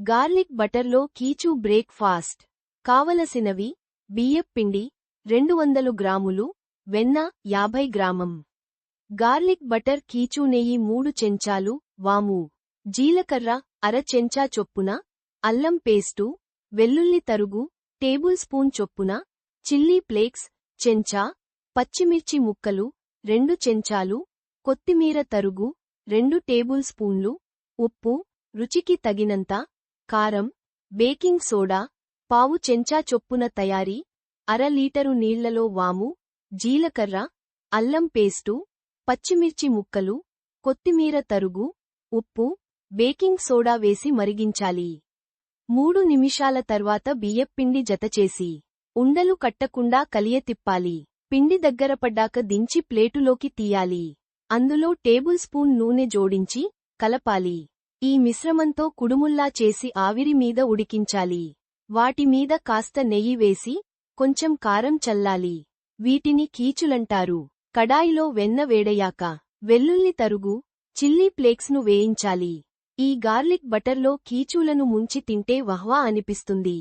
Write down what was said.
Garlic బటర్లో కీచు breakfast కావలసినవి బియ్యప్పిండి రెండు వందలు గ్రాములు వెన్న యాభై గ్రామం. గార్లిక్ బటర్ కీచు నెయ్యి మూడు చెంచాలు వాము జీలకర్ర అర చెంచా చొప్పున అల్లం పేస్టు వెల్లుల్లి తరుగు టేబుల్ స్పూన్ చొప్పున చిల్లీ ఫ్లేక్స్ చెంచా పచ్చిమిర్చి ముక్కలు రెండు చెంచాలు కొత్తిమీర తరుగు రెండు టేబుల్ స్పూన్లు ఉప్పు రుచికి తగినంత కారం బేకింగ్ సోడా పావు చెంచా చొప్పున తయారీ అర లీటరు నీళ్ళలో వాము జీలకర్ర అల్లం పేస్టు పచ్చిమిర్చి ముక్కలు కొత్తిమీర తరుగు ఉప్పు బేకింగ్ సోడా వేసి మరిగించాలి. మూడు నిమిషాల తర్వాత బియ్యప్పిండి జతచేసి ఉండలు కట్టకుండా కలియతిప్పాలి పిండి దగ్గరపడ్డాక దించి ప్లేటులోకి తీయాలి. అందులో టేబుల్ స్పూన్ నూనె జోడించి కలపాలి. ఈ మిశ్రమంతో కుడుముల్లా చేసి ఆవిరి మీద ఉడికించాలి. వాటి మీద కాస్త నెయ్యి వేసి కొంచెం కారం చల్లాలి. వీటిని కీచులంటారు. కడాయిలో వెన్న వేడయాక వెల్లుల్లి తరుగు చిల్లీ ప్లేక్స్ను వేయించాలి. ఈ గార్లిక్ బటర్లో కీచూలను ముంచి తింటే వహ్వా అనిపిస్తుంది.